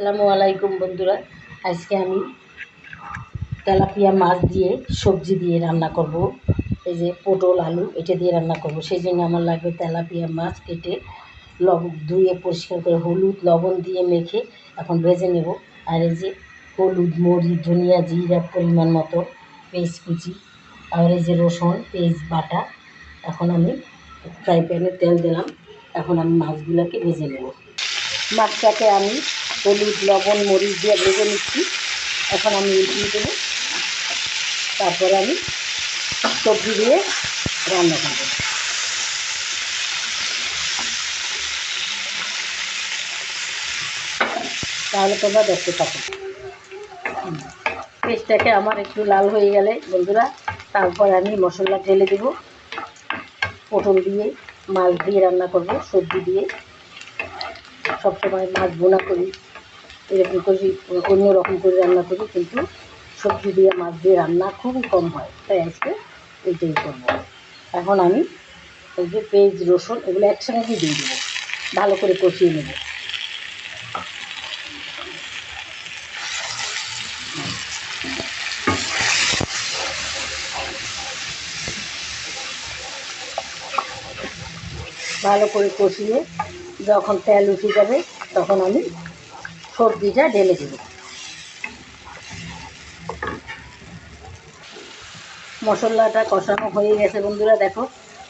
আসসালামু আলাইকুম বন্ধুরা। আজকে আমি তেলাপিয়া মাছ দিয়ে সবজি দিয়ে রান্না করব। এই যে পটল, আলু, এটা দিয়ে রান্না করব। সেই জন্য আমার লাগবে তেলাপিয়া মাছ কেটে লবণ ধুয়ে পরিষ্কার করে হলুদ, লবণ দিয়ে মেখে এখন ভেজে নেব। আর এই যে হলুদ, মরিচ, ধনিয়া, জিরা পরিমাণ মতো পেঁয়াজ কুচি, আর এই যে রসুন, পেঁয়াজ, বাটা এখন আমি ফ্রাই প্যানে তেল দিলাম। এখন আমি মাছগুলোকে ভেজে নেব। মাছটাকে আমি হলুদ, লবণ, মরিচ দিয়ে ভেজে নিচ্ছি। এখন আমি উল্টিয়ে দেবো। তারপরে আমি সবজি দিয়ে রান্না করব। তাহলে তোমরা দেখতে থাকো। পেস্টটাকে আমার একটু লাল হয়ে গেলে, বন্ধুরা, তারপর আমি মশলা ঢেলে দেব। পটল দিয়ে মাছ দিয়ে রান্না করব, সবজি দিয়ে। সবসময় মাছ বোনা করি। এরকম করি অন্য রকম করে রান্না করি, কিন্তু সবজি দিয়ে, মাছ দিয়ে রান্না খুবই কম হয়। তাই আজকে এইটাই করব। এখন আমি এই যে পেঁয়াজ, রসুন এগুলো একসঙ্গে দিয়ে দেবো। ভালো করে কষিয়ে নেব। ভালো করে কষিয়ে যখন তেল উঠে যাবে, তখন আমি সবজিটা ঢেলে দেব। মশলাটা কষানো হয়ে গেছে বন্ধুরা, দেখো,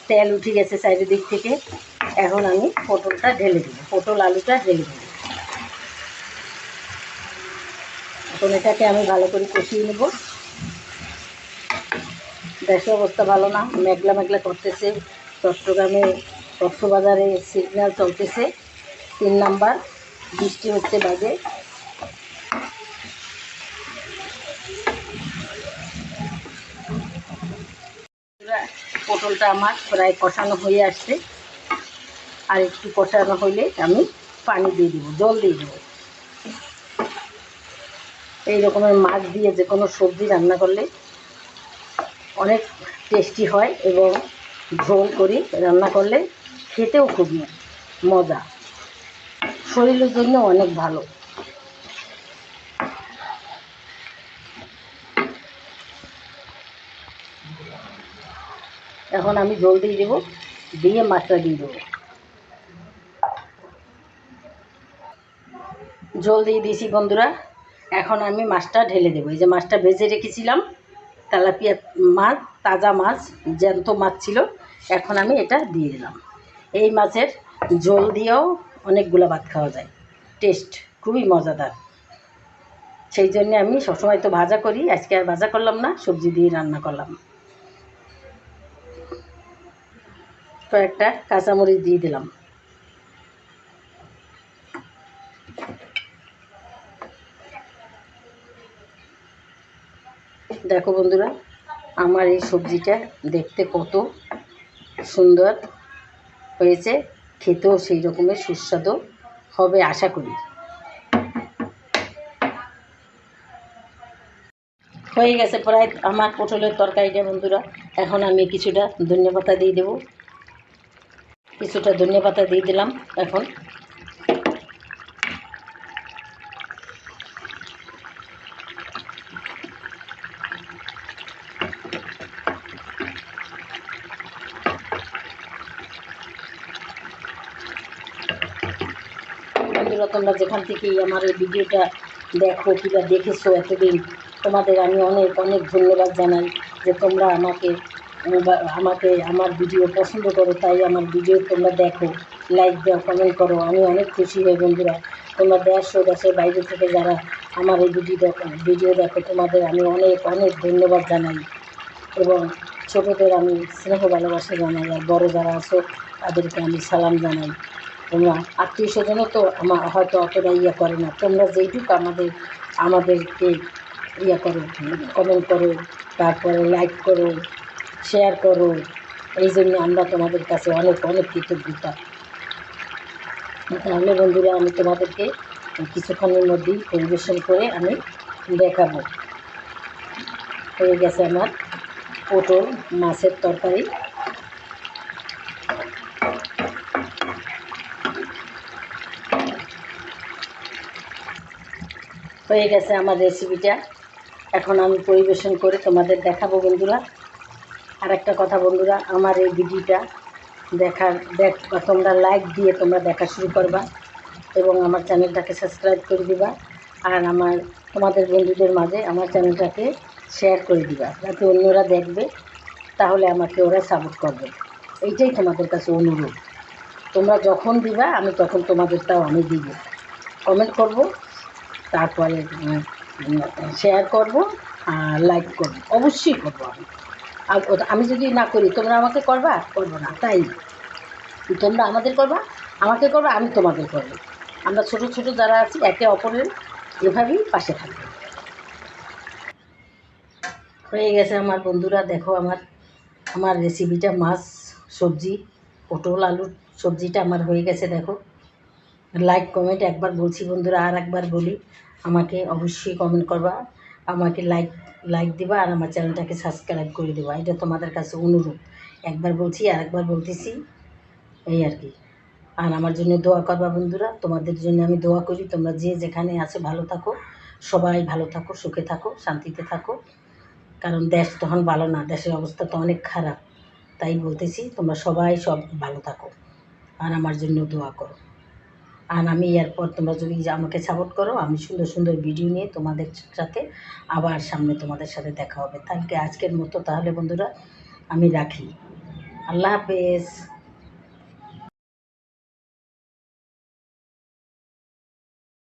তেল উঠে গেছে সাইডের দিক থেকে। এখন আমি পটলটা ঢেলে দেব, পটল আলুটা ঢেলে দেব। এখন এটাকে আমি ভালো করে কষিয়ে নেব। দেশের অবস্থা ভালো না, মেঘলা মেঘলা করতেছে। চট্টগ্রামে কক্সবাজারে সিগন্যাল চলতেছে। তিন নাম্বার। বৃষ্টি হচ্ছে বাজে। পটলটা আমার প্রায় কষানো হয়ে আসছে। আর একটু কষানো হইলে আমি পানি দিয়ে দেবো, জল দিয়ে দেবো। এই রকমের মাছ দিয়ে যে কোনো সবজি রান্না করলে অনেক টেস্টি হয় এবং ঝোল করি রান্না করলে খেতেও খুব মজা। শরীরের জন্য অনেক ভালো। এখন আমি জল দিয়ে দেবো, দিয়ে মাছটা দিয়ে দেবো। জল দিয়ে দিয়েছি বন্ধুরা, এখন আমি মাছটা ঢেলে দেবো। এই যে মাছটা ভেজে রেখেছিলাম, তেলাপিয়া মাছ, তাজা মাছ, জ্যান্ত মাছ ছিল, এখন আমি এটা দিয়ে দিলাম। এই মাছের ঝোল দিয়েও অনেকগুলো ভাত খাওয়া যায়। টেস্ট খুবই মজাদার। সেই জন্যে আমি সবসময় তো ভাজা করি, আজকে আর ভাজা করলাম না, সবজি দিয়ে রান্না করলাম। কয়েকটা কাঁচামরিচ দিয়ে দিলাম। দেখো বন্ধুরা, আমার এই সবজিটা দেখতে কত সুন্দর হয়েছে। খেতেও সেই রকমের সুস্বাদু হবে, আশা করি। হয়ে গেছে প্রায় আমার পটলের তরকারিটা, বন্ধুরা। এখন আমি কিছুটা ধন্যপাতা দিয়ে দেব। কিছুটা ধন্যপাতা দিয়ে দিলাম এখন বন্ধুরা তোমরা যেখান থেকেই আমার এই ভিডিওটা দেখো কিংবা দেখেছ এতদিন, তোমাদের আমি অনেক অনেক ধন্যবাদ জানাই যে তোমরা আমাকে আমাকে আমার ভিডিও পছন্দ করো, তাই আমার ভিডিও তোমরা দেখো লাইক দাও কমেন্ট করো, আমি অনেক খুশি হই বন্ধুরা। তোমরা দেশ দেশের বাইরে থেকে যারা আমার এই ভিডিও দেখো ভিডিও দেখো, তোমাদের আমি অনেক অনেক ধন্যবাদ জানাই। এবং ছোটোদের আমি স্নেহ ভালোবাসা জানাই, আর বড়ো যারা আছো, তাদেরকে আমি সালাম জানাই। তোমরা আত্মীয় স্বজনও তো আমার হয়তো অতটা ইয়ে করে না। তোমরা যেইটুকু আমাদের, আমাদেরকে ইয়ে করো কমেন্ট করো, তারপরে লাইক করো শেয়ার করো, এই জন্য আমরা তোমাদের কাছে অনেক অনেক কৃতজ্ঞতা। তাহলে বন্ধুরা, আমি তোমাদেরকে কিছুক্ষণের মধ্যেই পরিবেশন করে আমি দেখাবো। হয়ে গেছে আমার পটল মাছের তরকারি। হয়ে গেছে আমার রেসিপিটা এখন আমি পরিবেশন করে তোমাদের দেখাবো বন্ধুরা। আর একটা কথা বন্ধুরা, আমার এই ভিডিওটা দেখার দেখ তোমরা লাইক দিয়ে তোমরা দেখা শুরু করবা এবং আমার চ্যানেলটাকে সাবস্ক্রাইব করে দিবা। আর আমার, তোমাদের বন্ধুদের মাঝে আমার চ্যানেলটাকে শেয়ার করে দিবা, যাতে অন্যরা দেখবে, তাহলে আমাকে ওরা সাপোর্ট করবে। এইটাই তোমাদের কাছে অনুরোধ। তোমরা যখন দিবা, আমি তখন তোমাদেরটাও আমি দিব। কমেন্ট করব তারপরে শেয়ার করব আর লাইক করব। অবশ্যই করব আমি। আর আমি যদি না করি, তোমরা আমাকে করবা? করব না। তাই তোমরা আমাদের করবা? আমাকে করবা, আমি তোমাদের করব। আমরা ছোট ছোট যারা আছি, একে অপরের এভাবেই পাশে থাকব। হয়ে গেছে আমার বন্ধুরা, দেখো আমার আমার রেসিপিটা মাছ, সবজি, পটল, আলুর সবজিটা আমার হয়ে গেছে, দেখো। লাইক কমেন্ট একবার বলছি বন্ধুরা, আর একবার বলি, আমাকে অবশ্যই কমেন্ট করবা, আমাকে লাইক লাইক দিবা, আর আমার চ্যানেলটাকে সাবস্ক্রাইব করে দেবা। এটা তোমাদের কাছে অনুরোধ। একবার বলছি, আর একবার বলতেছি, এই আর কি। আর আমার জন্য দোয়া করবা বন্ধুরা, তোমাদের জন্য আমি দোয়া করি, তোমরা যে যেখানে আছে ভালো থাকো, সবাই ভালো থাকো, সুখে থাকো, শান্তিতে থাকো। কারণ দেশ তখন ভালো না, দেশের অবস্থা তো অনেক খারাপ। তাই বলতেছি, তোমরা সবাই সব ভালো থাকো। আর আমার জন্য দোয়া করো। আর আমি এরপর তোমরা যদি আমাকে সাপোর্ট করো, আমি সুন্দর সুন্দর ভিডিও নিয়ে তোমাদের সাথে আবার সামনে তোমাদের সাথে দেখা হবে। তাহলে আজকের মতো তাহলে বন্ধুরা, আমি রাখি। আল্লাহ হাফেজ।